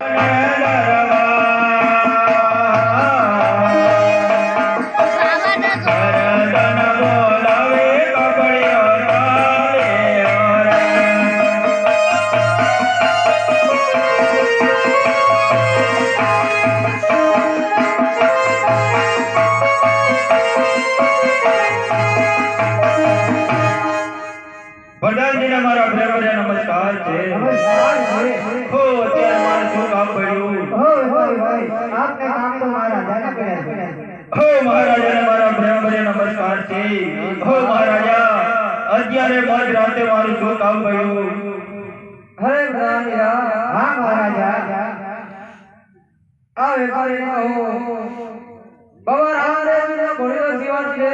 Yeah. પ્રધાનજીને મારા પ્રેમને નમસ્કાર છે. હો અત્યારે મારે શું કામ પડ્યું? હો આપને કામ તો કર્યા છે. હો મહારાજાને મારા પ્રેમને નમસ્કાર છે. હો મહારાજા અત્યારે મધ રાતે મારું શું કામ પડ્યું? હરે રામીરા હા મહારાજા. આ વેપારીને કહો બાબા રામદેવજીને ઘોડીનો જીવન છે.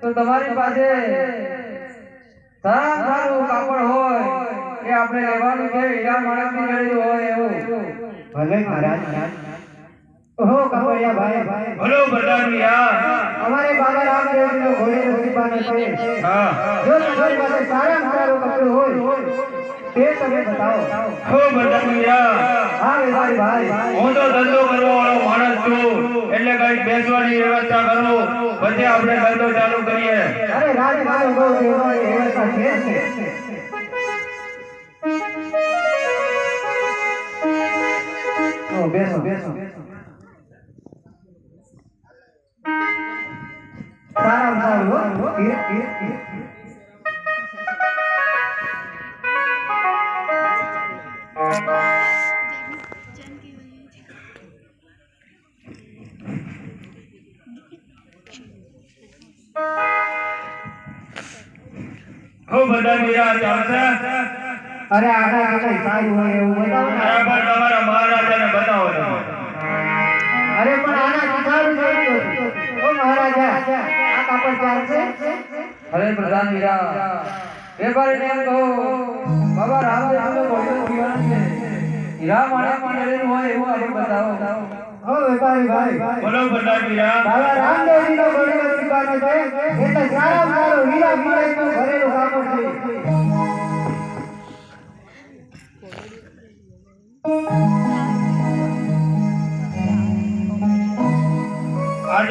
તો તમારી પાસે સારું કાપડ હોય એ આપણે લેવાનું છે હીરા માણસની જડેલું હોય એવું. ભલે મહારાજ. ઓહો કાપડિયા ભાઈ. ભલો પ્રધાનવીરા અમારે બાબા છે. હા. જો તમારી પાસે સારા સારું કપડું હોય તે તમે બતાવો. હો પ્રધાનવીરા હા વેપારી ભાઈ હું તો ધંધો કરવા વાળો માણસ છું. એટલે કઈ બેસવાની વ્યવસ્થા કરો. પછી આપણે ધંધો ચાલુ કરીએ. અરે રાજમાર્ગ બહુ દેવાની વ્યવસ્થા છે. બેસો બેસો. સારા સારું હો પ્રધાનવીરા ચાલશે અરે આના કઈ સારું હોય એવું બતાવો બરાબર. તમારા મહારાજાને બતાવો અરે પણ આના સારું જોઈતું ઓ મહારાજા આ કાપડ ચાલશે અરે પ્રધાન વીરા વેપારીને એમ કહો બાબા ઘોડીનો જીવન છે. હીરા માણસની જડેલું હોય એવું આપણે બતાવો. વેપારી ભાઈ. બોલો પ્રધાનવીરા બાબા રામદેવજીનો ઘોડીનો જીવન છે. એટલે સારામાં સારું હીરા નું ભરેલું કાપડ છે. આ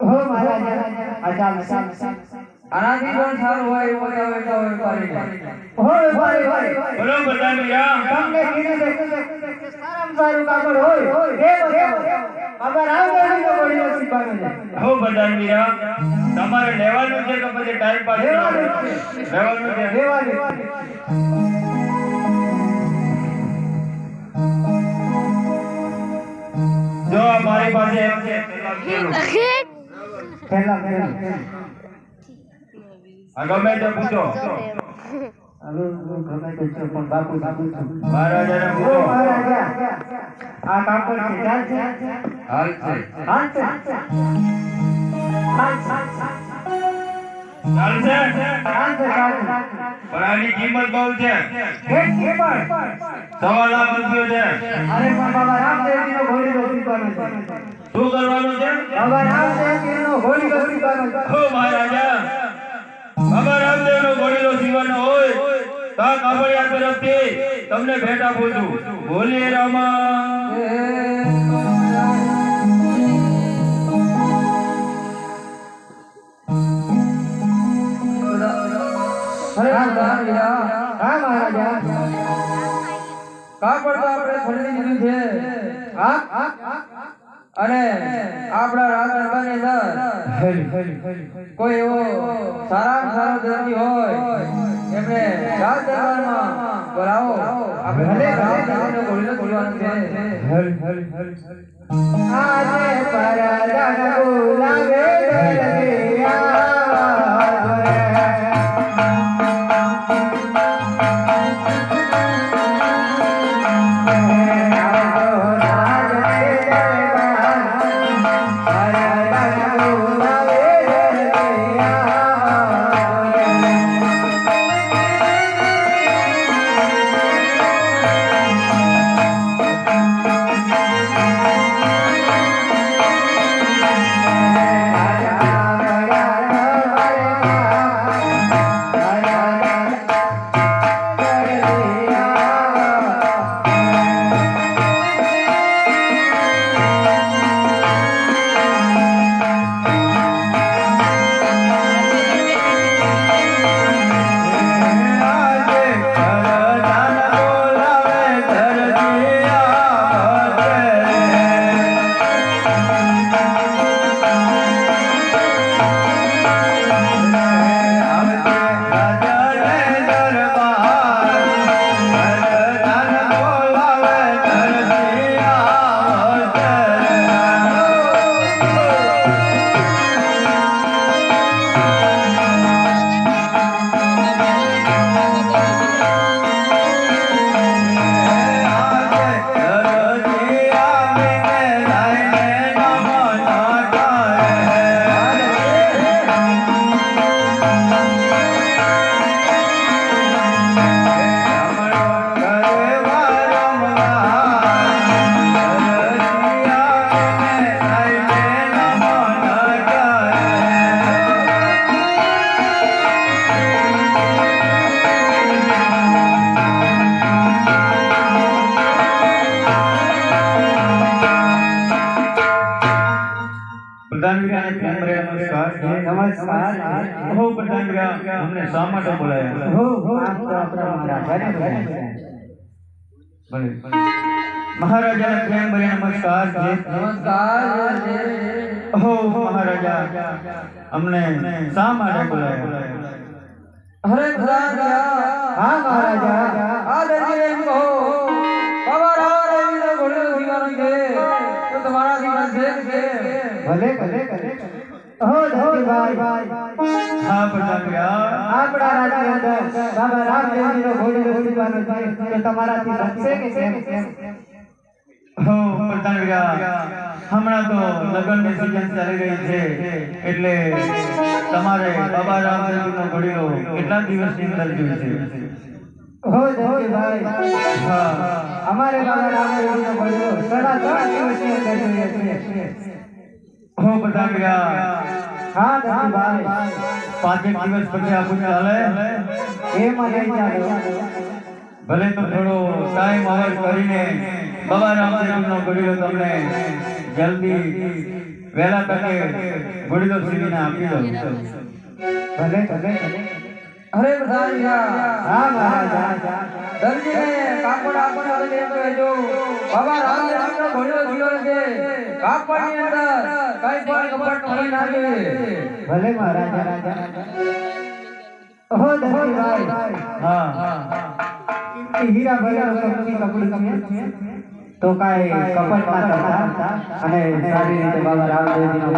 હો મહારાજ આ આનાથી પણ સારું હોય એવું બતાવો તો વેપારીને હો વેપારી ભાઈ બોલો પ્રધાનવીરા તમને કીધું છે કે સારામાં સારું કાપડ હોય એ બતાવો. બાબા રામદેવજીનો ઘોડીનો શીખવાનો છે. હો પ્રધાનવીરા તમારે લેવાનું છે કે પછી ટાઈમ પાસ લેવાનું છે. લેવાનું છે લેવાનું. જો અમારી મારી પાસે એમ છે પહેલા પહેલા પહેલા. ગમે તે પૂછો કિંમત બહુ છે. સવા લાખ રૂપિયો છે. અરે પણ બાબા રામદેવજીનો ઘોડીનો શીખવાનો છે. શું કરવાનું છે? બાબા રામદેવજીનો ઘોડીનો શીખવાનો છે. મહારાજા. બાબા રામદેવનો ઘોડીનો જીવન હોય તો આ કાપડિયા તરફથી તમને ભેટ આપું છું. બોલીએ રામા. કાપડ તો આપણે ખરીદી લીધું છે. હા? અને આપણા રાજ દરબારની અંદર કોઈ એવો સારા સારો દર્દી હોય એમને રાજ દરબારમાં બોલાવો આપણે ભલે રાજ દરબારનો ઘોડીનો ખોલવાનો છે. આજે પરદાન બોલાવે દરદિયા અમને શા માટે બોલાયા મહારાજા પ્રેમ ભરે નમસ્કાર નમસ્કાર હો મહારાજા અમને શા માટે બોલાયા હરે હા મહારાજા ભલે ભલે ભલે. હો ધોતીભાઈ હા પ્રધાનયા આપણા રાજ્ય અંદર બાબા રામદેવજીનો ઘોડો જીવન છે તો તમારાથી બનશે કે કેમ કેમ? હો પ્રધાનયા હમણાં તો લગ્નની સીઝન ચાલી રહી છે એટલે તમારે બાબા રામદેવજીનો ઘોડીલો કેટલા દિવસની અંદર જોઈશે હો ધોતીભાઈ હા. અમારે બાબા રામદેવજીનો ઘોડો સાડા ત્રણ દિવસની અંદર જોઈએ છે. હો પ્રધાનયા હા ભાઈ. પાંચ એક દિવસ પછી આપણું ચાલે. એમાં મને ચાલે ભલે તો થોડો ટાઈમ અવર કરીને બાબા રામદેવનો ઘોડીલો તમને જલ્દી વહેલા તકે ઘોડીલો સીવીને આપી દઉં. ભલે ભલે. અરે પ્રધાન હા મહારાજા દરજીને કાપડ આપણ આવે એમ કહેજો. બાબા હીરા તો કાંઈ કપટ અને સારી રીતે બાબા રામદેવજીનો